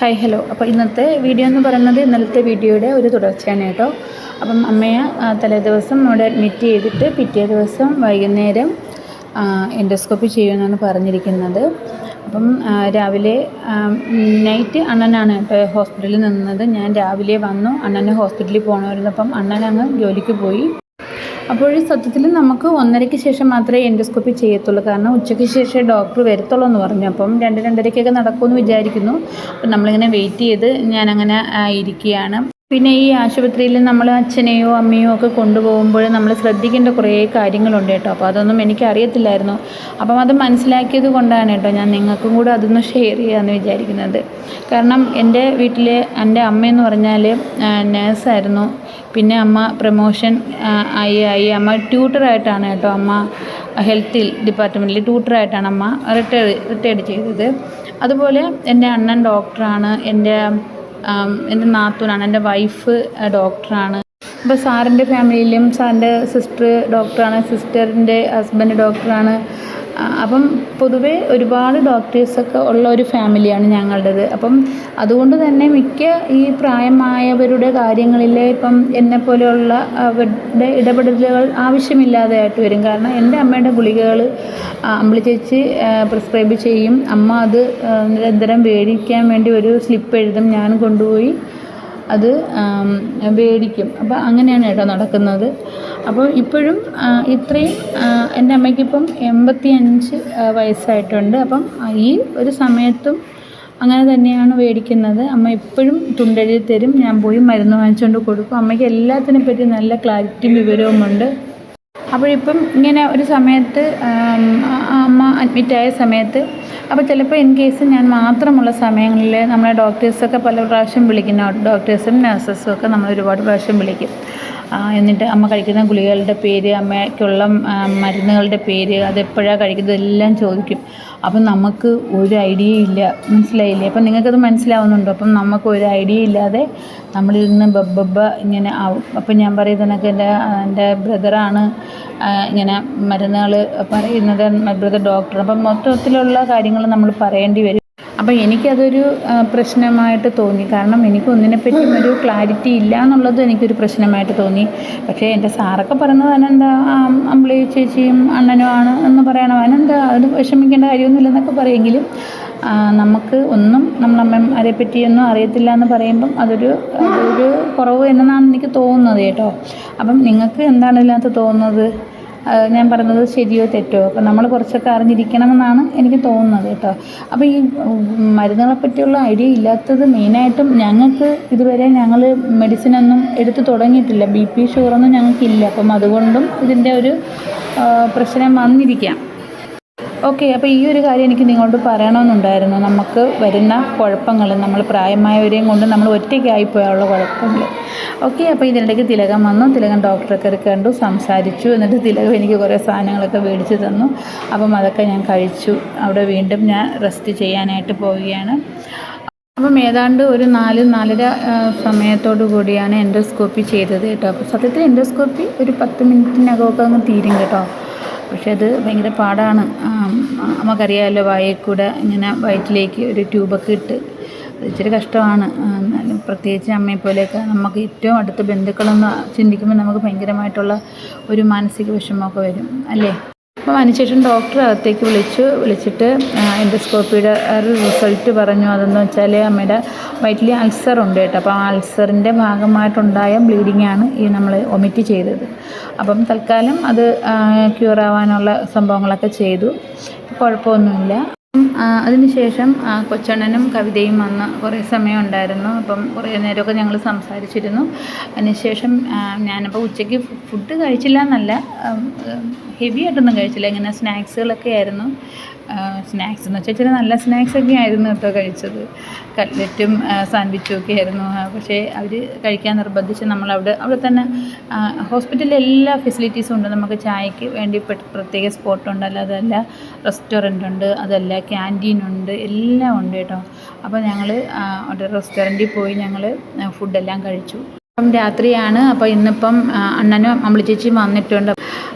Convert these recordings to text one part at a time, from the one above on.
Hi hello അപ്പോൾ ഇന്നത്തെ video എന്ന് പറയുന്നത് ഇന്നലത്തെ വീഡിയോയുടെ ഒരു തുടർച്ചയാണ് കേട്ടോ. അപ്പം അമ്മയെ തലേ ദിവസം അവിടെ അഡ്മിറ്റ് ചെയ്തിട്ട് പിറ്റേ ദിവസം വൈകുന്നേരം എൻഡോസ്കോപ്പി ചെയ്യുമെന്നാണ് പറഞ്ഞിരിക്കുന്നത്. അപ്പം രാവിലെ നൈറ്റ് അണ്ണനാണ് കേട്ടോ ഹോസ്പിറ്റലിൽ നിന്നത്. ഞാൻ രാവിലെ വന്നു. അണ്ണനെ ഹോസ്പിറ്റലിൽ പോകണമായിരുന്നു അപ്പം അണ്ണൻ അങ്ങ് ജോലിക്ക് പോയി. അപ്പോൾ സത്യത്തിൽ നമുക്ക് ഒന്നരയ്ക്ക് ശേഷം മാത്രമേ എൻഡോസ്കോപ്പി ചെയ്യത്തുള്ളൂ. കാരണം ഉച്ചയ്ക്ക് ശേഷം ഡോക്ടർ വരത്തുള്ളൂ എന്ന് പറഞ്ഞു. അപ്പം രണ്ട് രണ്ടരയ്ക്കൊക്കെ നടക്കുമെന്ന് വിചാരിക്കുന്നു. അപ്പം നമ്മളിങ്ങനെ വെയിറ്റ് ചെയ്ത് ഞാനങ്ങനെ ഇരിക്കുകയാണ്. പിന്നെ ഈ ആശുപത്രിയിൽ നമ്മൾ അച്ഛനെയോ അമ്മയോ ഒക്കെ കൊണ്ടുപോകുമ്പോൾ നമ്മൾ ശ്രദ്ധിക്കേണ്ട കുറേ കാര്യങ്ങളുണ്ട് കേട്ടോ. അപ്പോൾ അതൊന്നും എനിക്ക് അറിയത്തില്ലായിരുന്നു. അപ്പം അത് മനസ്സിലാക്കിയത് കൊണ്ടാണ് കേട്ടോ ഞാൻ നിങ്ങൾക്കും കൂടെ അതൊന്ന് ഷെയർ ചെയ്യാമെന്ന് വിചാരിക്കുന്നത്. കാരണം എന്റെ വീട്ടിൽ എന്റെ അമ്മയെന്ന് പറഞ്ഞാൽ നേഴ്സായിരുന്നു പിന്നെ അമ്മ പ്രമോഷൻ ആയി ആയി. അമ്മ ട്യൂട്ടറായിട്ടാണ് കേട്ടോ. അമ്മ ഹെൽത്തിൽ ഡിപ്പാർട്ട്മെന്റിൽ ട്യൂട്ടറായിട്ടാണ് അമ്മ റിട്ടയർ റിട്ടയർഡ് ചെയ്തത്. അതുപോലെ എന്റെ അണ്ണൻ ഡോക്ടറാണ് എന്റെ എന്റെ നാത്തൂനാണ് എന്റെ വൈഫ് ഡോക്ടറാണ്. അപ്പോൾ സാറിന്റെ ഫാമിലിയിലും സാറിന്റെ സിസ്റ്റർ ഡോക്ടറാണ് സിസ്റ്ററിന്റെ ഹസ്ബൻഡ് ഡോക്ടറാണ്. അപ്പം പൊതുവേ ഒരുപാട് ഡോക്ടേഴ്സൊക്കെ ഉള്ള ഒരു ഫാമിലിയാണ് ഞങ്ങളുടേത്. അപ്പം അതുകൊണ്ട് തന്നെ മിക്ക ഈ പ്രായമായവരുടെ കാര്യങ്ങളിൽ ഇപ്പം എന്നെ പോലെയുള്ള അവരുടെ ഇടപെടലുകൾ ആവശ്യമില്ലാതെ ആവശ്യമില്ലാതെയായിട്ട് വരും. കാരണം എന്റെ അമ്മയുടെ ഗുളികകൾ അമ്പിളി ചേച്ചി പ്രിസ്ക്രൈബ് ചെയ്യും. അമ്മ അത് നിരന്തരം മേടിക്കാൻ വേണ്ടി ഒരു സ്ലിപ്പ് എഴുതും. ഞാൻ കൊണ്ടുപോയി അത് മേടിക്കും അപ്പോൾ അങ്ങനെയാണ് കേട്ടോ നടക്കുന്നത്. അപ്പോൾ ഇപ്പോഴും ഇത്രയും എന്റെ അമ്മയ്ക്കിപ്പം എൺപത്തി അഞ്ച് വയസ്സായിട്ടുണ്ട്. അപ്പം ഈ ഒരു സമയത്തും അങ്ങനെ തന്നെയാണ് മേടിക്കുന്നത്. അമ്മ എപ്പോഴും തുണ്ടെഴുതി തരും. ഞാൻ പോയി മരുന്ന് വാങ്ങിച്ചുകൊണ്ട് കൊടുക്കും. അമ്മയ്ക്ക് എല്ലാത്തിനെ പറ്റി നല്ല ക്ലാരിറ്റിയും വിവരവുമുണ്ട്. അപ്പോഴിപ്പം ഇങ്ങനെ ഒരു സമയത്ത് അമ്മ അഡ്മിറ്റായ സമയത്ത് അപ്പോൾ ചിലപ്പോൾ ഇൻ കേസ് ഞാൻ മാത്രമുള്ള സമയങ്ങളിൽ നമ്മളെ ഡോക്ടേഴ്സൊക്കെ പല പ്രാവശ്യം വിളിക്കുന്ന ഡോക്ടേഴ്സും നഴ്സസും ഒക്കെ നമ്മൾ ഒരുപാട് പ്രാവശ്യം വിളിക്കും. എന്നിട്ട് അമ്മ കഴിക്കുന്ന ഗുളികകളുടെ പേര് അമ്മയ്ക്കുള്ള മരുന്നുകളുടെ പേര് അതെപ്പോഴാണ് കഴിക്കുന്നത് എല്ലാം ചോദിക്കും. അപ്പം നമുക്ക് ഒരു ഐഡിയ ഇല്ല. മനസ്സിലായില്ലേ? അപ്പം നിങ്ങൾക്കത് മനസ്സിലാവുന്നുണ്ടോ? അപ്പം നമുക്ക് ഒരു ഐഡിയ ഇല്ലാതെ നമ്മളിരുന്ന് ബബ്ബബ്ബ ഇങ്ങനെ ആവും. അപ്പം ഞാൻ പറയുന്നതൊക്കെ എന്റെ എന്റെ ബ്രദറാണ് ഇങ്ങനെ മരുന്നുകൾ പറയുന്നത് ബ്രദർ ഡോക്ടർ അപ്പം മൊത്തത്തിലുള്ള കാര്യങ്ങൾ നമ്മൾ പറയേണ്ടി വരും. അപ്പം എനിക്കതൊരു പ്രശ്നമായിട്ട് തോന്നി. കാരണം എനിക്ക് ഒന്നിനെപ്പറ്റിയും ഒരു ക്ലാരിറ്റി ഇല്ല എന്നുള്ളത് എനിക്കൊരു പ്രശ്നമായിട്ട് തോന്നി. പക്ഷേ എന്റെ സാറൊക്കെ പറയുന്നത് അതിനെന്താ അമ്പിളി ചേച്ചിയും അണ്ണനും ആണ് എന്ന് പറയണം. അനന്ത അത് വിഷമിക്കേണ്ട കാര്യമൊന്നുമില്ലെന്നൊക്കെ പറയുമെങ്കിലും നമുക്ക് ഒന്നും നമ്മളമ്മമാരെ പറ്റിയൊന്നും അറിയത്തില്ല എന്ന് പറയുമ്പം അതൊരു അതൊരു കുറവ് എന്നാണ് എനിക്ക് തോന്നുന്നത് കേട്ടോ. അപ്പം നിങ്ങൾക്ക് എന്താണ് ഇതിനകത്ത് തോന്നുന്നത്? ഞാൻ പറയുന്നത് ശരിയോ തെറ്റോ? അപ്പം നമ്മൾ കുറച്ചൊക്കെ അറിഞ്ഞിരിക്കണമെന്നാണ് എനിക്ക് തോന്നുന്നത് കേട്ടോ. അപ്പോൾ ഈ മരുന്നുകളെ പറ്റിയുള്ള ഐഡിയ ഇല്ലാത്തത് മെയിനായിട്ടും ഞങ്ങൾക്ക് ഇതുവരെ ഞങ്ങൾ മെഡിസിനൊന്നും എടുത്തു തുടങ്ങിയിട്ടില്ല. ബി പി ഷുഗറൊന്നും ഞങ്ങൾക്കില്ല. അപ്പം അതുകൊണ്ടും ഇതിന്റെ ഒരു പ്രശ്നം വന്നിരിക്കാം. ഓക്കെ അപ്പോൾ ഈ ഒരു കാര്യം എനിക്ക് നിങ്ങളോട് പറയണമെന്നുണ്ടായിരുന്നു. നമുക്ക് വരുന്ന കുഴപ്പങ്ങൾ നമ്മൾ പ്രായമായവരെയും കൊണ്ട് നമ്മൾ ഒറ്റയ്ക്കായിപ്പോയുള്ള കുഴപ്പങ്ങൾ ഓക്കെ അപ്പോൾ ഇതിനിടയ്ക്ക് തിലകം വന്നു. തിലകം ഡോക്ടറൊക്കെ കണ്ടു സംസാരിച്ചു. എന്നിട്ട് തിലകം എനിക്ക് കുറേ സാധനങ്ങളൊക്കെ മേടിച്ച് തന്നു. അപ്പം അതൊക്കെ ഞാൻ കഴിച്ചു. അവിടെ വീണ്ടും ഞാൻ റെസ്റ്റ് ചെയ്യാനായിട്ട് പോവുകയാണ്. അപ്പം ഏതാണ്ട് ഒരു നാല് നാലര സമയത്തോടു കൂടിയാണ് എൻഡോസ്കോപ്പി ചെയ്തത് കേട്ടോ. അപ്പോൾ സത്യത്തിൽ എൻഡോസ്കോപ്പി ഒരു പത്ത് മിനിറ്റിനകമൊക്കെ അങ്ങ് തീരും കേട്ടോ. പക്ഷേ അത് ഭയങ്കര പാടാണ്. നമുക്കറിയാമല്ലോ വായിൽ കൂടെ ഇങ്ങനെ വയറ്റിലേക്ക് ഒരു ട്യൂബൊക്കെ ഇട്ട് ഇച്ചിരി കഷ്ടമാണ്. പ്രത്യേകിച്ച് അമ്മയെ പോലെയൊക്കെ നമുക്ക് ഏറ്റവും അടുത്ത ബന്ധുക്കളെന്ന് ചിന്തിക്കുമ്പോൾ നമുക്ക് ഭയങ്കരമായിട്ടുള്ള ഒരു മാനസിക വിഷമമൊക്കെ വരും. അല്ലേ? അപ്പോൾ അതിനുശേഷം ഡോക്ടർ അകത്തേക്ക് വിളിച്ചു. വിളിച്ചിട്ട് എൻഡോസ്കോപ്പിയുടെ ഒരു റിസൾട്ട് പറഞ്ഞു. അതെന്ന് വെച്ചാൽ അമ്മയുടെ വയറ്റിൽ അൾസർ ഉണ്ട് കേട്ടോ. അപ്പോൾ ആ അൾസറിന്റെ ഭാഗമായിട്ടുണ്ടായ ബ്ലീഡിംഗ് ആണ് ഈ നമ്മൾ ഒമിറ്റ് ചെയ്തത്. അപ്പം തൽക്കാലം അത് ക്യൂർ ആവാനുള്ള സംഭവങ്ങളൊക്കെ ചെയ്തു. കുഴപ്പമൊന്നുമില്ല. അതിനുശേഷം കൊച്ചണ്ണനും കവിതയും വന്ന് കുറേ സമയം ഉണ്ടായിരുന്നു അപ്പം കുറേ നേരമൊക്കെ ഞങ്ങൾ സംസാരിച്ചിരുന്നു. അതിനുശേഷം ഞാനപ്പോൾ ഉച്ചയ്ക്ക് ഫുഡ് കഴിച്ചില്ല എന്നല്ല ഹെവി ആയിട്ടൊന്നും കഴിച്ചില്ല. ഇങ്ങനെ സ്നാക്സുകളൊക്കെ ആയിരുന്നു. സ്നാക്സ് എന്ന് വെച്ചാൽ ഇച്ചിരി നല്ല സ്നാക്സ് ഒക്കെ ആയിരുന്നു കേട്ടോ കഴിച്ചത്. കട്ട്ലറ്റും സാൻഡ്വിച്ചും ഒക്കെ ആയിരുന്നു. പക്ഷേ അവർ കഴിക്കാൻ നിർബന്ധിച്ച് നമ്മളവിടെ അവിടെ തന്നെ ഹോസ്പിറ്റലിൽ എല്ലാ ഫെസിലിറ്റീസും ഉണ്ട്. നമുക്ക് ചായക്ക് വേണ്ടി പ്രത്യേക സ്പോട്ടുണ്ട് അല്ലാതെ അതല്ല റെസ്റ്റോറന്റ് ഉണ്ട്. അതല്ല ക്യാന്റീൻ ഉണ്ട്. എല്ലാം ഉണ്ട് കേട്ടോ. അപ്പോൾ ഞങ്ങൾ അവിടെ റെസ്റ്റോറന്റിൽ പോയി ഞങ്ങൾ ഫുഡെല്ലാം കഴിച്ചു. അപ്പം രാത്രിയാണ്. അപ്പോൾ ഇന്നിപ്പം അണ്ണനും അമ്പിളി ചേച്ചിയും വന്നിട്ടുണ്ട്.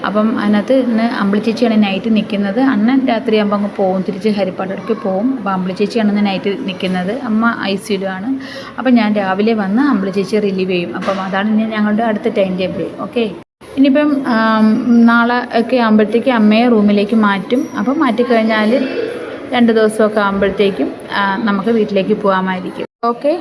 അപ്പം അതിനകത്ത് ഇന്ന് അമ്പിളി ചേച്ചിയാണ് നൈറ്റ് നിൽക്കുന്നത് അണ്ണൻ രാത്രിയാകുമ്പോൾ അങ്ങ് പോകും തിരിച്ച് ഹരിപ്പാടേക്ക് പോകും അപ്പോൾ അമ്പിളി ചേച്ചിയാണ് ഇന്ന് നൈറ്റ് നിൽക്കുന്നത് അമ്മ ഐ സിയിലുമാണ് അപ്പം ഞാൻ രാവിലെ വന്ന് അമ്പിളി ചേച്ചി റിലീവ് ചെയ്യും. അപ്പം അതാണ് ഇനി ഞങ്ങളുടെ അടുത്ത ടൈം ടേബിൾ ഓക്കെ ഇനിയിപ്പം നാളെ ഒക്കെ ആകുമ്പോഴത്തേക്ക് അമ്മയെ റൂമിലേക്ക് മാറ്റും. അപ്പം മാറ്റിക്കഴിഞ്ഞാൽ രണ്ട് ദിവസമൊക്കെ ആകുമ്പോഴത്തേക്കും നമുക്ക് വീട്ടിലേക്ക് പോകാമായിരിക്കും. ഓക്കെ